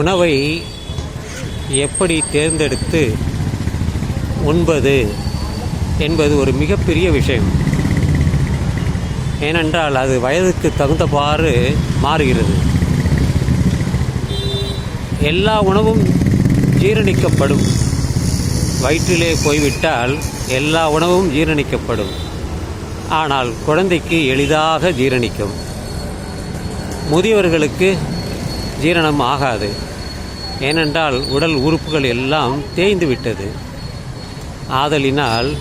உணவை எப்படி தேர்ந்தெடுத்து உண்பது என்பது ஒரு மிகப்பெரிய விஷயம். ஏனென்றால் அது வயதுக்கு தகுந்தவாறு மாறுகிறது. எல்லா உணவும் ஜீரணிக்கப்படும். வயிற்றிலே போய்விட்டால் எல்லா உணவும் ஜீரணிக்கப்படும். ஆனால் குழந்தைக்கு எளிதாக ஜீரணிக்கும். முதியவர்களுக்கு ஜீரணம் ஆகாது. ஏனென்றால் உடல் உறுப்புகள் எல்லாம் தேய்ந்து விட்டது. ஆதலினால்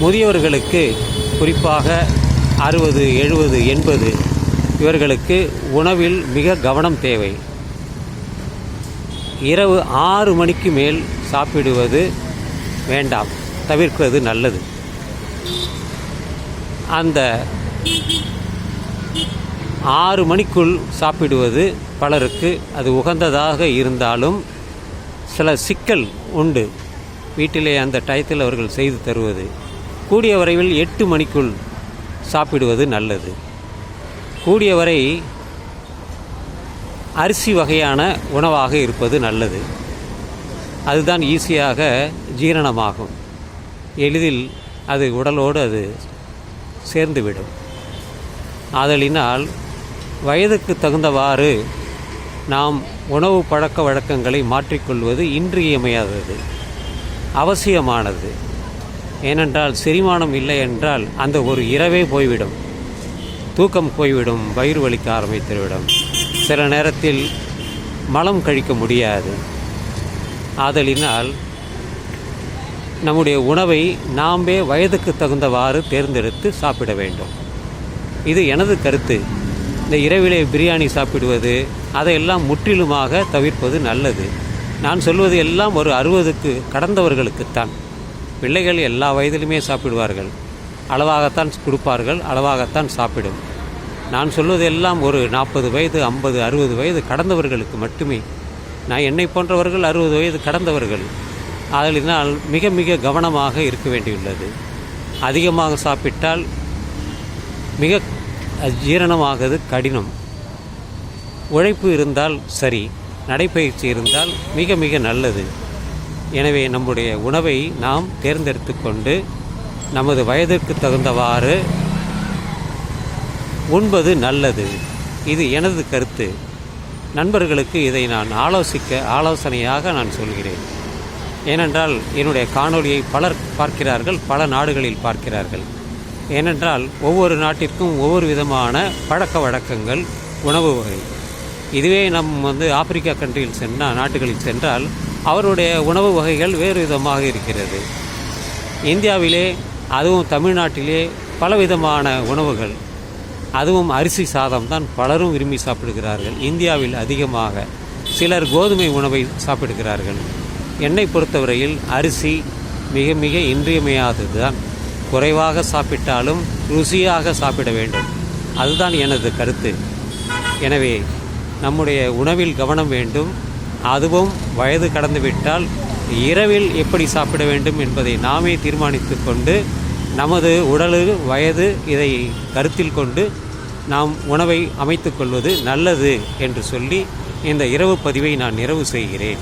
முதியவர்களுக்கு குறிப்பாக அறுபது எழுபது எண்பது இவர்களுக்கு உணவில் மிக கவனம் தேவை. இரவு ஆறு மணிக்கு மேல் சாப்பிடுவது வேண்டாம் தவிர்ப்பது நல்லது. அந்த ஆறு மணிக்குள் சாப்பிடுவது பலருக்கு அது உகந்ததாக இருந்தாலும் சில சிக்கல் உண்டு. வீட்டிலே அந்த டயத்தில் அவர்கள் செய்து தருவது. கூடிய வரைவில் எட்டு மணிக்குள் சாப்பிடுவது நல்லது. கூடிய வரை அரிசி வகையான உணவாக இருப்பது நல்லது. அதுதான் ஈஸியாக ஜீரணமாகும். எளிதில் அது உடலோடு அது சேர்ந்துவிடும். ஆதலினால் வயதுக்கு தகுந்தவாறு நாம் உணவு பழக்க வழக்கங்களை மாற்றிக்கொள்வது இன்றியமையாதது அவசியமானது. ஏனென்றால் செரிமானம் இல்லை என்றால் அந்த ஒரு இரவே போய்விடும். தூக்கம் போய்விடும் வயிறு வலிக்க ஆரம்பித்துவிடும். சில நேரத்தில் மலம் கழிக்க முடியாது. ஆதலினால் நம்முடைய உணவை நாமே வயதுக்கு தகுந்தவாறு தேர்ந்தெடுத்து சாப்பிட வேண்டும். இது எனது கருத்து. இந்த இரவிலே பிரியாணி சாப்பிடுவது அதையெல்லாம் முற்றிலுமாக தவிர்ப்பது நல்லது. நான் சொல்வது எல்லாம் ஒரு அறுபதுக்கு கடந்தவர்களுக்குத்தான். பிள்ளைகள் எல்லா வயதிலுமே சாப்பிடுவார்கள். அளவாகத்தான் கொடுப்பார்கள் அளவாகத்தான் சாப்பிடும். நான் சொல்வது எல்லாம் ஒரு நாற்பது வயது ஐம்பது அறுபது வயது கடந்தவர்களுக்கு மட்டுமே. நான் என்னை போன்றவர்கள் அறுபது வயது கடந்தவர்கள். அதனால் மிக மிக கவனமாக இருக்க வேண்டியுள்ளது. அதிகமாக சாப்பிட்டால் மிக ஜீரணமாகிறது கடினம். உழைப்பு இருந்தால் சரி நடைப்பயிற்சி இருந்தால் மிக மிக நல்லது. எனவே நம்முடைய உணவை நாம் தேர்ந்தெடுத்து கொண்டு நமது வயதிற்கு தகுந்தவாறு உண்பது நல்லது. இது எனது கருத்து. நண்பர்களுக்கு இதை நான் ஆலோசிக்க ஆலோசனையாக நான் சொல்கிறேன். ஏனென்றால் என்னுடைய காணொளியை பலர் பார்க்கிறார்கள் பல நாடுகளில் பார்க்கிறார்கள். ஏனென்றால் ஒவ்வொரு நாட்டிற்கும் ஒவ்வொரு விதமான பழக்க வழக்கங்கள் உணவு வகை. இதுவே நம் வந்து ஆப்பிரிக்கா கண்ட்ரியில் சென்றால் நாட்டுகளில் சென்றால் அவருடைய உணவு வகைகள் வேறு விதமாக இருக்கிறது. இந்தியாவிலே அதுவும் தமிழ்நாட்டிலே பலவிதமான உணவுகள். அதுவும் அரிசி சாதம் தான் பலரும் விரும்பி சாப்பிடுகிறார்கள். இந்தியாவில் அதிகமாக சிலர் கோதுமை உணவை சாப்பிடுகிறார்கள். என்னை பொறுத்தவரையில் அரிசி மிக மிக இன்றியமையாதது தான் குறைவாக சாப்பிட்டாலும் ருசியாக சாப்பிட வேண்டும். அதுதான் எனது கருத்து. எனவே நம்முடைய உணவில் கவனம் வேண்டும். அதுவும் வயது கடந்துவிட்டால் இரவில் எப்படி சாப்பிட வேண்டும் என்பதை நாமே தீர்மானித்து கொண்டு நமது உடல் வயது இதை கருத்தில் கொண்டு நாம் உணவை அமைத்துக்கொள்வது நல்லது என்று சொல்லி இந்த இரவு பதிவை நான் நிறைவு செய்கிறேன்.